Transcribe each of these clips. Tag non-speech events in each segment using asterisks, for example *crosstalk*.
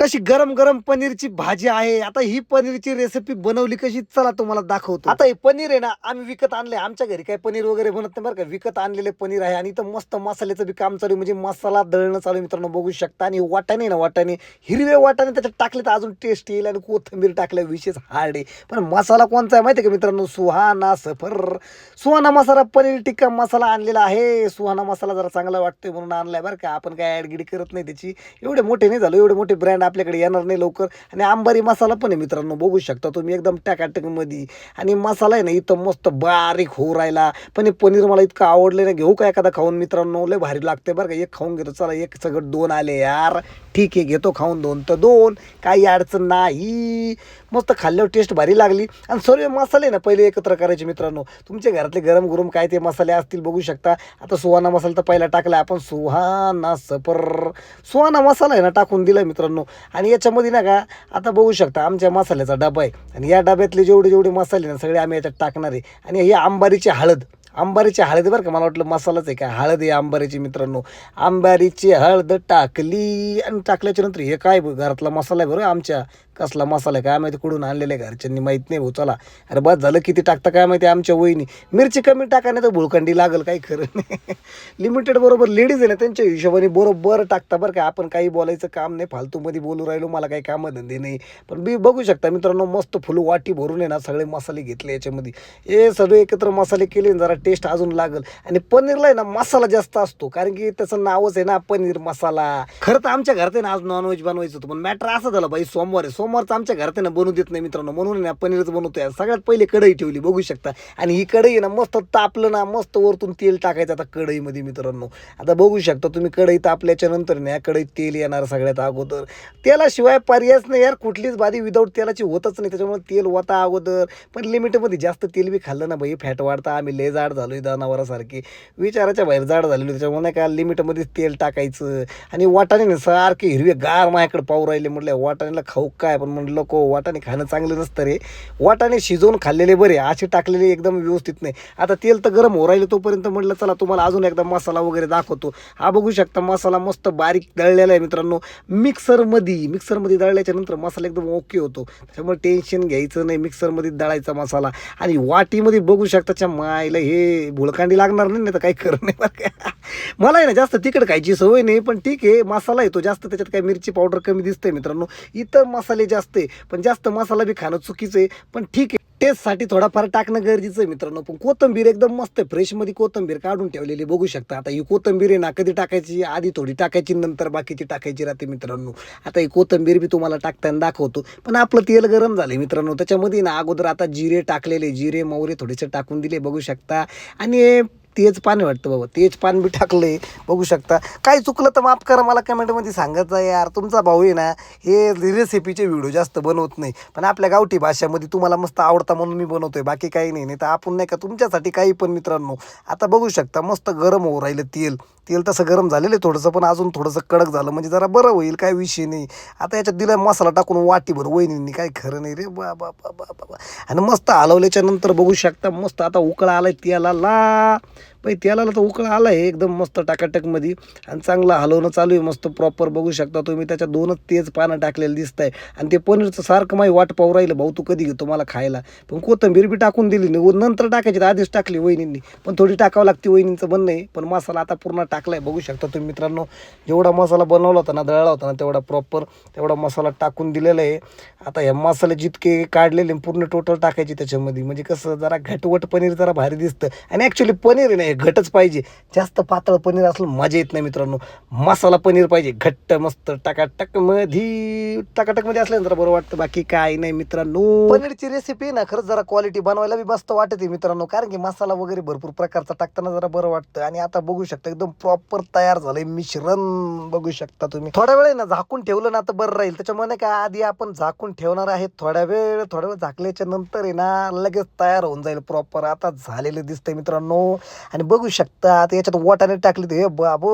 कशी गरम गरम पनीरची भाजी आहे आता ही पनीरची रेसिपी बनवली कशी? चला तुम्हाला दाखवतो. आता हे पनीर आहे ना आम्ही विकत आणले आमच्या घरी काय पनीर वगैरे बनत नाही बरं का. विकत आणलेले पनीर आहे आणि इथं मस्त मसाल्याचं बी काम चालू आहे. म्हणजे मसाला दळणं चालू मित्रांनो बघू शकता. आणि वाटाणे ना वाटाणे. हिरवे वाटाणे त्याच्यात टाकले तर अजून टेस्ट येईल आणि कोथिंबीर टाकल्या विशेष हार्ड आहे. पण मसाला कोणता आहे माहिती आहे का मित्रांनो? सुहाना सफर. सुहाना मसाला पनीर टिक्का मसाला आणलेला आहे. सुहाना मसाला जरा चांगला वाटतोय म्हणून आणलाय बरं का. आपण काय ॲडगिडी करत नाही त्याची. एवढे मोठे नाही झालो एवढे मोठे ब्रँड आपल्याकडे येणार नाही लवकर. आणि आंबारी मसाला पण आहे मित्रांनो बघू शकता तुम्ही एकदम टाकाटकमध्ये. आणि मसाला आहे ना इथं मस्त बारीक होऊ राहिला. पण हे पनीर मला इतकं आवडलं ना घेऊ का एखादा खाऊन मित्रांनो लय भारी लागते बरं का. एक खाऊन घेतो चला एक सगळं दोन आले यार. ठीक आहे घेतो खाऊन दोन तर दोन. काही अडचण नाही. मस्त खाल्ल्यावर टेस्ट भारी लागली. आणि सर्व मसाले ना पहिले एकत्र करायचे मित्रांनो. तुमच्या घरातले गरम गरम काय ते मसाले असतील बघू शकता. आता सुहाना मसाला तर पहिला टाकला आपण. सुहाना सपर सुहाना मसाला आहे ना टाकून दिला मित्रांनो. आणि याच्यामध्ये ना का आता बघू शकता आमच्या मसाल्याचा डबा आहे. आणि या डब्यातले जेवढे जेवढे मसाले ना सगळे आम्ही याच्यात टाकणार आहे. आणि ही आंबारीची हळद. आंबारीची हळद बरं का मला वाटलं मसालाच आहे काय हळद आहे आंबारीची मित्रांनो. आंबारीची हळद टाकली आणि टाकल्याच्या नंतर हे काय घरातला मसाला आहे बरं आमच्या कसला मसाला काय माहिती कुठून आणलेला आहे घरच्यांनी माहीत नाही भाऊ चला. अरे बस झालं किती टाकता काय माहिती आमच्या वहिनी. मिरची कमी टाका नाही तर भुळखंडी लागल काही खरं नाही. *laughs* लिमिटेड बरोबर लेडीज आहे ना त्यांच्या हिशोबाने बरोबर टाकता बरं का. आपण काही बोलायचं काम नाही फालतूमध्ये बोलू राहिलो मला काही कामं धंदे नाही. पण बी बघू शकता मित्रांनो मस्त फुल वाटी भरून आहे ना सगळे मसाले घेतले याच्यामध्ये. हे सगळे एकत्र मसाले केले जरा टेस्ट अजून लागल. आणि पनीरला आहे ना मसाला जास्त असतो कारण की त्याचं नावच आहे ना पनीर मसाला. खरं तर आमच्या घरात आहे ना आज नॉनव्हेज बनवायचं होतं पण मॅटर असं झालं बाई सोमवार आहे सोमवारचं आमच्या घरात ना बनवू देत नाही मित्रांनो. म्हणून ना पनीरच बनवतोय. सगळ्यात पहिले कढई ठेवली बघू शकता. आणि ही कढई आहे ना मस्त तापलं ना मस्त वरतून तेल टाकायचं आता कढईमध्ये मित्रांनो. आता बघू शकता तुम्ही कढई तापल्याच्या नंतर ना या कढईत तेल येणार सगळ्यात अगोदर. तेलाशिवाय पर्यायच नाही यार कुठलीच बाधी विदाऊट तेलाची होतच नाही. त्याच्यामुळे तेल होता अगोदर. पण लिमिटमध्ये जास्त तेल बी खाल्लं ना भाई फॅट वाढता. आम्ही लय जाड झालोय जनावरासारखे. विचाराच्या बाहेर जाड झालेलो त्याच्यामुळे नाही का लिमिटमध्ये तेल टाकायचं. आणि वाटाणे सारखे हिरवे गार माझ्याकडे पाहू राहिले. म्हटलं वाटाण्याला खाऊ काय पण म्हणलं को वाटाणे खाणं चांगलं नसतं रे. वाटाणे शिजवून खाल्लेले बरे असे टाकलेले एकदम व्यवस्थित नाही. आता तेल तर गरम हो राहिले तोपर्यंत म्हटलं चला तुम्हाला अजून एकदा मसाला वगैरे दाखवतो. हा बघू शकता मसाला मस्त बारीक दळलेला आहे मित्रांनो. मिक्सरमध्ये मिक्सरमध्ये दळल्याच्या नंतर मसाला एकदम ओके होतो. त्याच्यामुळे टेन्शन घ्यायचं नाही मिक्सरमध्ये दळायचा मसाला. आणि वाटीमध्ये बघू शकता मायला हे भुळकांडी लागणार नाही नाही तर काही खरं नाही बरं का. मला आहे ना जास्त तिखट खायची सवय नाही पण ठीक आहे मसाला येतो जास्त त्याच्यात काय मिरची पावडर कमी दिसते मित्रांनो. इतर मसाले जास्त आहे पण जास्त मसाला बी खाणं चुकीचं आहे पण ठीक आहे. टेस्टसाठी थोडाफार टाकणं गरजेचं आहे मित्रांनो पण कोथंबीर एकदम मस्त आहे. फ्रेशमध्ये कोथंबीर काढून ठेवलेली बघू शकता. आता ही कोथंबीर आहे ना कधी टाकायची आधी थोडी टाकायची नंतर बाकीची टाकायची राहते मित्रांनो. आता ही कोथंबीर बी तुम्हाला टाकताना दाखवतो. पण आपलं तेल गरम झालं मित्रांनो. त्याच्यामध्ये ना अगोदर आता जिरे टाकलेले जिरे मोहरे थोडेसे टाकून दिले बघू शकता. आणि तेच पान वाटतं बाबा. तेच पान बी आहे बघू शकता. काही चुकलं तर माफ करा. मला कमेंटमध्ये सांगायचं आहे यार. तुमचा भाऊ आहे ना हे रेसिपीचे व्हिडिओ जास्त बनवत नाही. पण आपल्या गावठी भाषामध्ये तुम्हाला मस्त आवडता म्हणून मी बनवतोय. बाकी काही नाही. नाही तर आपण नाही का तुमच्यासाठी काही पण मित्रांनो. आता बघू शकता मस्त गरम होऊ राहिलं तेल. तेल तसं गरम झालेलं आहे थोडंसं पण अजून थोडंसं कडक झालं. म्हणजे जरा बरं होईल काय विषय नाही. आता याच्यात दिला मसाला टाकून वाटीभर वहिनींनी. काय खरं नाही रे. बा बा बा बा बा. आणि मस्त हलवल्याच्या नंतर बघू शकता मस्त आता उकळा आलाय तेलाला. पण तेलाला तर उकळा आला आहे एकदम मस्त टाकाटकमध्ये आणि चांगलं हलवणं चालू आहे मस्त प्रॉपर बघू शकता तुम्ही. त्याच्यात दोनच तेज पानं टाकलेलं दिसत आहे आणि ते पनीरचं सारखं माही वाट पाहू राहिलं भाऊ तू कधी घेतो मला खायला. पण कोथंबीर बी टाकून दिली नाही. व नंतर टाकायची तर आधीच टाकली वहिनींनी. पण थोडी टाकावं लागते वहिनींचं म्हणणं आहे. पण मसाला आता पूर्ण टाकला आहे बघू शकता तुम्ही मित्रांनो. जेवढा मसाला बनवला होता ना दळला होता ना तेवढा प्रॉपर तेवढा मसाला टाकून दिलेला आहे. आता हे मसाले जितके काढलेले पूर्ण टोटल टाकायचे त्याच्यामध्ये. म्हणजे कसं जरा घटवट पनीर जरा भारी दिसतं. आणि ॲक्च्युली पनीर नाही ना घटच पाहिजे. जास्त पातळ पनीर असलं मजा येत नाही मित्रांनो. मसाला पनीर पाहिजे. घट्ट मस्त टकाटक टाकाटकमध्ये टकाटकमध्ये असलं जरा बरं वाटतं. बाकी काय नाही मित्रांनो. पनीरची रेसिपी ना खरंच जरा क्वालिटी बनवायला बी मस्त वाटते मित्रांनो. कारण की मसाला वगैरे भरपूर प्रकारचा टाकताना जरा बरं वाटतं. आणि आता बघू शकता एकदम प्रॉपर तयार झालंय मिश्रण. बघू शकता तुम्ही. थोड्या वेळ ना झाकून ठेवलं ना तर बरं राहील. त्याच्यामुळे का आधी आपण झाकून ठेवणार आहे थोड्या वेळ थोड्या वेळ झाकल्याच्या नंतर आहे ना लगेच तयार होऊन जाईल प्रॉपर आता झालेलं दिसतंय मित्रांनो. आणि आणि बघू शकता आता याच्यात वाटाणे टाकले ते. हे बाबो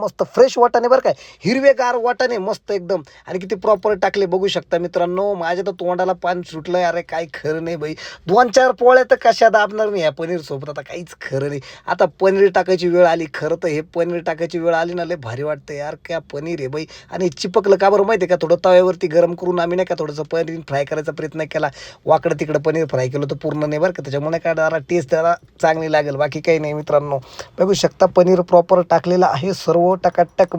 मस्त फ्रेश वाटाणे बरं काय हिरवेगार वाटाणे मस्त एकदम. आणि किती प्रॉपर टाकले बघू शकता मित्रांनो. माझ्या तर तोंडाला पान सुटलं अरे काय खरं नाही बाई. दोन चार पोळ्या तर कशा दाबणार नाही या पनीर सोबत आता काहीच खरं नाही. आता पनीर टाकायची वेळ आली. खरं तर हे पनीर टाकायची वेळ आली ना लय भारी वाटतं यार. काय पनीर आहे बाई. आणि चिपकलं का बरं माहिती आहे का? थोडं तव्यावरती गरम करून आम्ही नाही का थोडंसं पनीर फ्राय करायचा प्रयत्न केला. वाकडं तिकडं पनीर फ्राय केलं तर पूर्ण नाही बरं का. त्याच्यामुळे काय जरा टेस्ट जरा चांगली लागेल. बाकी काही नाही मित्रांनो. बघू शकता पनीर प्रॉपर टाकलेलं आहे सर्व टकाटक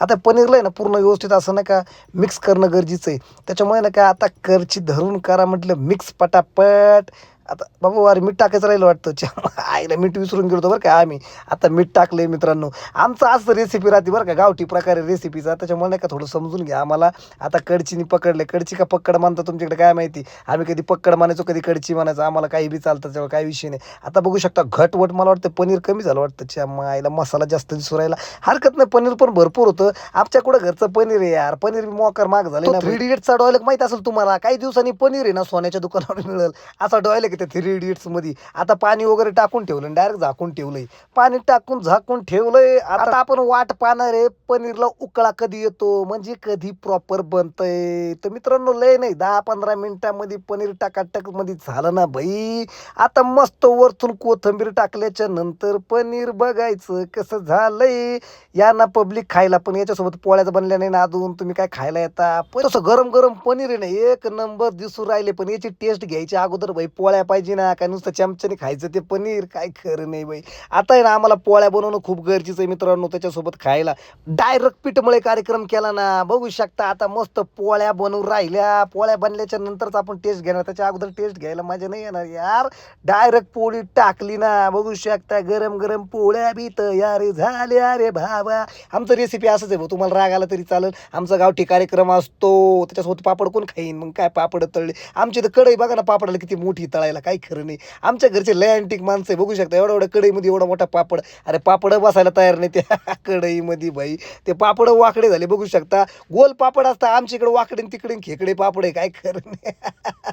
आता पनीरला आहे ना पूर्ण व्यवस्थित असं नाही का मिक्स करणं गरजेचं आहे. त्याच्यामुळे ना का आता करची धरून करा म्हटलं मिक्स पटापट. आता बाबा अरे मीठ टाकायचं राहिलं वाटतं. आईला मीठ विसरून गेलो होतो बरं का आम्ही. आता मीठ टाकलंय मित्रांनो. आमचं असं रेसिपी राहते बरं का गावठी प्रकारे रेसिपीचा त्याच्यामुळे नाही का थोडं समजून घ्या आम्हाला. आता कडचीनी पकडले कडची का पक्कड मानतो तुमच्याकडे काय माहिती? आम्ही कधी पक्कड मानायचो कधी कडची मानायचो. आम्हाला काही बी चालतं त्याच्यावर काही विषय नाही. आता बघू शकता घटवट मला वाटतं पनीर कमी झालं वाटतं. च्या आईला मसाला जास्त दिसू राहिला. हरकत नाही पनीर पण भरपूर होतं. आमच्याकडं घरचं पनीर आहे यार. पनीर मोकर माग झालं ना. थ्री इडियट्सचा डॉयलेक माहीत असेल तुम्हाला. काही दिवसांनी पनीर आहे ना सोन्याच्या दुकानावर मिळेल. असा डॉयलेक आहे त्या थ्री इडियट्समध्ये. आता पाणी वगैरे टाकून ठेवलं डायरेक्ट झाकून ठेवलंय. पाणी टाकून झाकून ठेवलंय. आता आपण वाट पाहणार आहे पनीरला उकळा कधी येतो? म्हणजे कधी प्रॉपर बनतंय? तर मित्रांनो लय नाही दहा पंधरा मिनिटामध्ये पनीर टाकाटकमध्ये झालं ना भाई आता मस्त वरतून कोथंबीर टाकल्याच्या नंतर पनीर बघायचं कसं झालंय. या ना पब्लिक खायला पण याच्यासोबत पोळ्याच बनल्या नाही ना अजून. तुम्ही काय खायला येता? पण तसं गरम गरम पनीर आहे ना एक नंबर दिसू राहिले पण याची टेस्ट घ्यायची अगोदर भाई पोळ्या पाहिजे ना काय नुसतं चमच्याने खायचं ते पनीर काय खरं नाही बाई. आता आहे ना आम्हाला पोळ्या बनवणं खूप गरजेचं आहे मित्रांनो त्याच्यासोबत खायला. डायरेक्ट पीठमुळे कार्यक्रम केला ना बघू शकता आता मस्त पोळ्या बनवून राहिल्या. पोळ्या बनल्याच्या नंतरच आपण टेस्ट घेणार त्याच्या अगोदर टेस्ट घ्यायला मजा नाही येणार यार. डायरेक्ट पोळी टाकली ना बघू शकता गरम गरम पोळ्या बी तयार झाल्या रे भावा. आमचं रेसिपी असंच आहे भाऊ तुम्हाला राग आला तरी चालेल. आमचा गावठी कार्यक्रम असतो त्याच्यासोबत पापड कोण खाईन? मग काय पापड तळले? आमची तर कढई बघा ना पापडाला किती मोठी तळायला काही खरं नाही. आमच्या घरचे लय अँटिक माणसं आहे बघू शकता एवढा एवढं कढईमध्ये एवढा मोठा पापड. अरे पापड बसायला तयार नाही त्या *laughs* कढईमध्ये भाई ते पापड वाकडे झाले बघू शकता. गोल पापड असतं आमच्या इकडे वाकडे तिकडे खेकडे पापड आहे काय खरं नाही.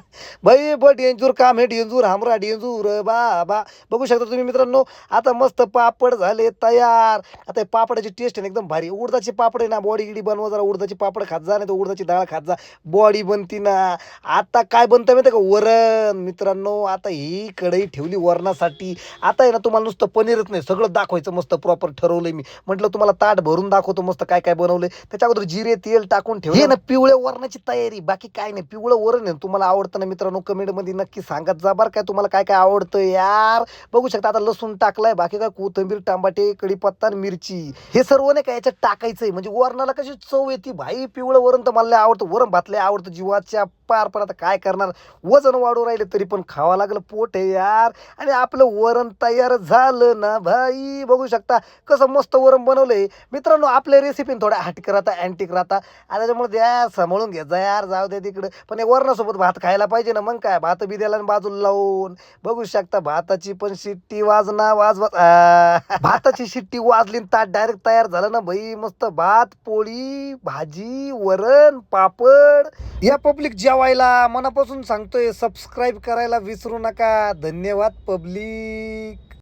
*laughs* भाई बट येंजूर काम हे डेंजूर हमरा डेंजूर बाबा. बघू शकता तुम्ही मित्रांनो आता मस्त पापड झाले तयार. आता हे पापडाची टेस्ट आहे एकदम भारी. उडदाचे पापड आहे ना बॉडी गिडी बनवा जरा उडदाचे पापड खात जा नाही तर उडदाची डाळ खात जा. बॉडी बनती ना. आता काय बनतं माहिती का? वरण मित्रांनो. आता ही कढई ठेवली वरणासाठी. आता आहे ना तुम्हाला नुसतं पनीरच नाही सगळं दाखवायचं मस्त प्रॉपर ठरवलंय मी. म्हटलं तुम्हाला ताट भरून दाखवतो मस्त काय काय बनवलंय. त्याच्या अगोदर जिरे तेल टाकून ठेवलं. हे ना पिवळ्या वरणाची तयारी बाकी काय नाही. पिवळं वरण आहे तुम्हाला आवडतं ना मित्रांनो कमेंटमध्ये नक्की सांगत जा बरं काय तुम्हाला काय काय आवडतं यार? बघू शकता आता लसूण टाकलाय बाकी काय कोथिंबीर टमाटे कडीपत्ता आणि मिरची. हे सर्व नाही का याच्यात टाकायचंय. म्हणजे वरणाला कशी चव येते भाई. पिवळं वरण तर मला आवडतं. वरण भातले आवडतं. जीवाच्या पार पण आता काय करणार? वजन वाढू राहिले तरी पण खा. खावा लागलं पोट आहे यार. आणि आपलं वरण तयार झालं ना भाई. बघू शकता कसं मस्त वरण बनवलंय. मित्रांनो आपल्या रेसिपी थोड्या हटक राहता अँटिक राहता. आणि त्याच्यामुळे द्या सांभाळून घ्या. जा यार जाऊ दे तिकडं. पण हे वरणासोबत भात खायला पाहिजे ना मग काय? भात बी द्यायला आणि बाजूला लावून. बघू शकता भाताची पण शिट्टी वाजना वाजवा. भाताची शिट्टी वाजली ताट डायरेक्ट तयार झालं ना भाई. मस्त भात पोळी भाजी वरण पापड. या पब्लिक जेवायला मनापासून सांगतोय सबस्क्राईब करायला विसरू नका. धन्यवाद पब्लिक.